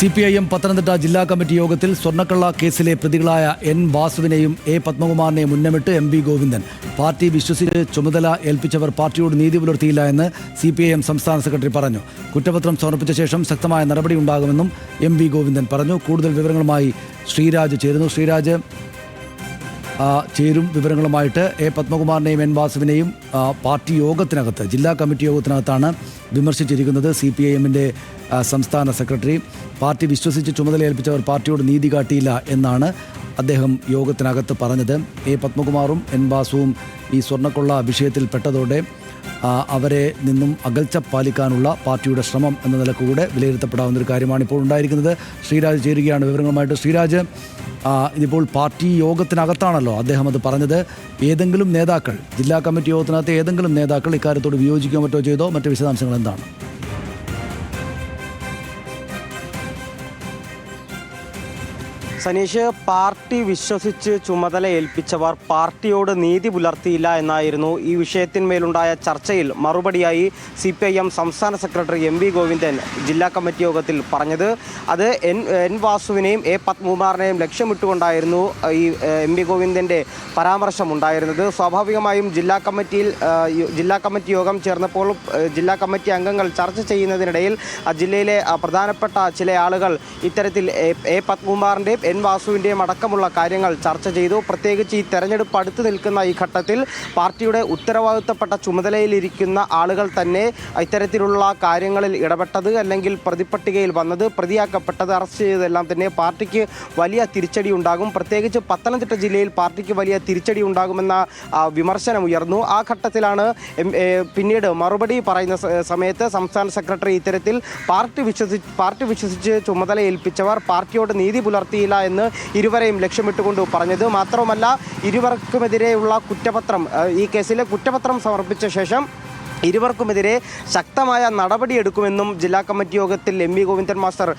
C P I M Pathanamthitta ജില്ലാ committee യോഗത്തിൽ സ്വർണക്കള്ള കേസിലെ പ്രതികളായ എൻ വാസുവിനെയും എ പത്മകുമാറിനെയും മുന്നമിട്ട് എം വി ഗോവിന്ദൻ. പാർട്ടി വിശ്വസിച്ച് ചുമതല ഏൽപ്പിച്ചവർ പാർട്ടിയോട് നീതി പുലർത്തിയില്ല എന്ന് സി പി ഐ എം സംസ്ഥാന സെക്രട്ടറി പറഞ്ഞു. കുറ്റപത്രം സമർപ്പിച്ച ശേഷം ശക്തമായ നടപടി ഉണ്ടാകുമെന്നും എം വി ഗോവിന്ദൻ പറഞ്ഞു. കൂടുതൽ വിവരങ്ങളുമായി ശ്രീരാജ് ചേരുന്നു. ശ്രീരാജ് ചേരും വിവരങ്ങളുമായിട്ട് എ പത്മകുമാറിനെയും എൻ വാസുവിനെയും പാർട്ടി യോഗത്തിനകത്ത് ജില്ലാ കമ്മിറ്റി യോഗത്തിനകത്താണ് വിമർശിച്ചിരിക്കുന്നത് സി പി ഐ എമ്മിന്റെ സംസ്ഥാന സെക്രട്ടറി. പാർട്ടി വിശ്വസിച്ച് ചുമതലയേൽപ്പിച്ചവർ പാർട്ടിയോട് നീതി കാട്ടിയില്ല എന്നാണ് അദ്ദേഹം യോഗത്തിനകത്ത് പറഞ്ഞത്. എ പത്മകുമാറും എൻ വാസുവും ഈ സ്വർണക്കൊള്ള വിഷയത്തിൽ പെട്ടതോടെ അവരെ നിന്നും അകൽച്ച പാലിക്കാനുള്ള പാർട്ടിയുടെ ശ്രമം എന്ന നിലക്കൂടെ വിലയിരുത്തപ്പെടാവുന്ന ഒരു കാര്യമാണ് ഇപ്പോൾ ഉണ്ടായിരിക്കുന്നത്. ശ്രീരാജ് ചേരുകയാണ് വിവരങ്ങളുമായിട്ട്. ശ്രീരാജ് ഇതിപ്പോൾ പാർട്ടി യോഗത്തിനകത്താണല്ലോ അദ്ദേഹം അത് പറഞ്ഞത്. ഏതെങ്കിലും നേതാക്കൾ ജില്ലാ കമ്മിറ്റി യോഗത്തിനകത്ത് ഏതെങ്കിലും നേതാക്കൾ ഇക്കാര്യത്തോട് വിയോജിക്കുകയോ മറ്റോ ചെയ്തോ? മറ്റു വിശദാംശങ്ങൾ എന്താണ്? സനീഷ് പാർട്ടി വിശ്വസിച്ച് ചുമതല ഏൽപ്പിച്ചവർ പാർട്ടിയോട് നീതി പുലർത്തിയില്ല എന്നായിരുന്നു ഈ വിഷയത്തിന്മേലുണ്ടായ ചർച്ചയിൽ മറുപടിയായി സി പി ഐ എം സംസ്ഥാന സെക്രട്ടറി എം വി ഗോവിന്ദൻ ജില്ലാ കമ്മിറ്റി യോഗത്തിൽ പറഞ്ഞത്. അത് എൻ എൻ വാസുവിനെയും എ പത്മകുമാറിനെയും ലക്ഷ്യമിട്ടുകൊണ്ടായിരുന്നു ഈ എം വി ഗോവിന്ദന്റെ പരാമർശം ഉണ്ടായിരുന്നത് സ്വാഭാവികമായും ജില്ലാ കമ്മിറ്റിയിൽ ജില്ലാ കമ്മിറ്റി യോഗം ചേർന്നപ്പോൾ ജില്ലാ കമ്മിറ്റി അംഗങ്ങൾ ചർച്ച ചെയ്യുന്നതിനിടയിൽ ജില്ലയിലെ പ്രധാനപ്പെട്ട ചില ആളുകൾ ഇത്തരത്തിൽ എ പത്മകുമാറിന്റെയും എൻ വാസുവിന്റെയും അടക്കമുള്ള കാര്യങ്ങൾ ചർച്ച ചെയ്തു. പ്രത്യേകിച്ച് ഈ തെരഞ്ഞെടുപ്പ് അടുത്ത് നിൽക്കുന്ന ഈ ഘട്ടത്തിൽ പാർട്ടിയുടെ ഉത്തരവാദിത്തപ്പെട്ട ചുമതലയിലിരിക്കുന്ന ആളുകൾ തന്നെ ഇത്തരത്തിലുള്ള കാര്യങ്ങളിൽ ഇടപെട്ടത് അല്ലെങ്കിൽ പ്രതിപട്ടികയിൽ വന്നത് പ്രതിയാക്കപ്പെട്ടത് അറസ്റ്റ് ചെയ്തതെല്ലാം തന്നെ പാർട്ടിക്ക് വലിയ തിരിച്ചടി ഉണ്ടാകും. പ്രത്യേകിച്ച് പത്തനംതിട്ട ജില്ലയിൽ പാർട്ടിക്ക് വലിയ തിരിച്ചടി ഉണ്ടാകുമെന്ന വിമർശനം ഉയർന്നു. ആ ഘട്ടത്തിലാണ് പിന്നീട് മറുപടി പറയുന്ന സമയത്ത് സംസ്ഥാന സെക്രട്ടറി ഇത്തരത്തിൽ പാർട്ടി വിശ്വസി പാർട്ടി വിശ്വസിച്ച് ചുമതല ഏൽപ്പിച്ചവർ പാർട്ടിയോട് നീതി പുലർത്തിയില്ല എന്ന് ഇരുവരെയും ലക്ഷ്യമിട്ടുകൊണ്ട് പറഞ്ഞത്. മാത്രവുമല്ല ഇരുവർക്കുമെതിരെയുള്ള കുറ്റപത്രം ഈ കേസിലെ കുറ്റപത്രം സമർപ്പിച്ച ശേഷം ഇരുവർക്കുമെതിരെ ശക്തമായ നടപടിയെടുക്കുമെന്നും ജില്ലാ കമ്മിറ്റി യോഗത്തിൽ എം വി ഗോവിന്ദൻ മാസ്റ്റർ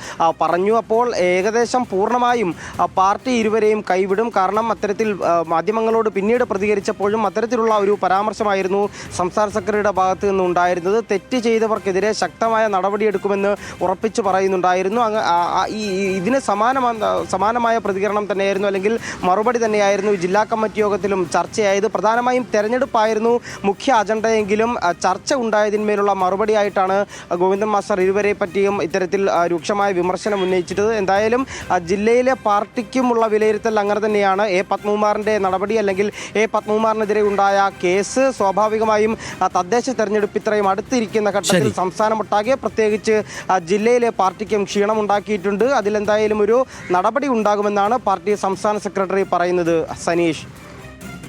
പറഞ്ഞു. അപ്പോൾ ഏകദേശം പൂർണമായും പാർട്ടി ഇരുവരെയും കൈവിടും. കാരണം അത്തരത്തിൽ മാധ്യമങ്ങളോട് പിന്നീട് പ്രതികരിച്ചപ്പോഴും അത്തരത്തിലുള്ള ഒരു പരാമർശമായിരുന്നു സംസ്ഥാന സെക്രട്ടറിയുടെ ഭാഗത്ത് നിന്ന് ഉണ്ടായിരുന്നത് തെറ്റ് ചെയ്തവർക്കെതിരെ ശക്തമായ നടപടിയെടുക്കുമെന്ന് ഉറപ്പിച്ചു പറയുന്നുണ്ടായിരുന്നു. ഇതിന് സമാനമായ സമാനമായ പ്രതികരണം തന്നെയായിരുന്നു അല്ലെങ്കിൽ മറുപടി തന്നെയായിരുന്നു ജില്ലാ കമ്മിറ്റി യോഗത്തിലും ചർച്ചയായത്. പ്രധാനമായും തെരഞ്ഞെടുപ്പായിരുന്നു മുഖ്യ അജണ്ടയെങ്കിലും ചർച്ച ഉണ്ടായതിന്മേലുള്ള മറുപടിയായിട്ടാണ് ഗോവിന്ദൻ മാസ്റ്റർ ഇരുവരെ പറ്റിയും ഇത്തരത്തിൽ രൂക്ഷമായ വിമർശനം ഉന്നയിച്ചിട്ടത്. എന്തായാലും ജില്ലയിലെ പാർട്ടിക്കുമുള്ള വിലയിരുത്തൽ അങ്ങനെ തന്നെയാണ്. എ പത്മകുമാറിന്റെ നടപടി അല്ലെങ്കിൽ എ പത്മകുമാറിനെതിരെ ഉണ്ടായ കേസ് സ്വാഭാവികമായും തദ്ദേശ തെരഞ്ഞെടുപ്പ് ഇത്രയും അടുത്തിരിക്കുന്ന ഘട്ടത്തിൽ. സംസ്ഥാനമൊട്ടാകെ പ്രത്യേകിച്ച് ജില്ലയിലെ പാർട്ടിക്കും ക്ഷീണമുണ്ടാക്കിയിട്ടുണ്ട്. അതിലെന്തായാലും ഒരു നടപടി ഉണ്ടാകുമെന്നാണ് പാർട്ടി സംസ്ഥാന സെക്രട്ടറി പറയുന്നത് സനീഷ്.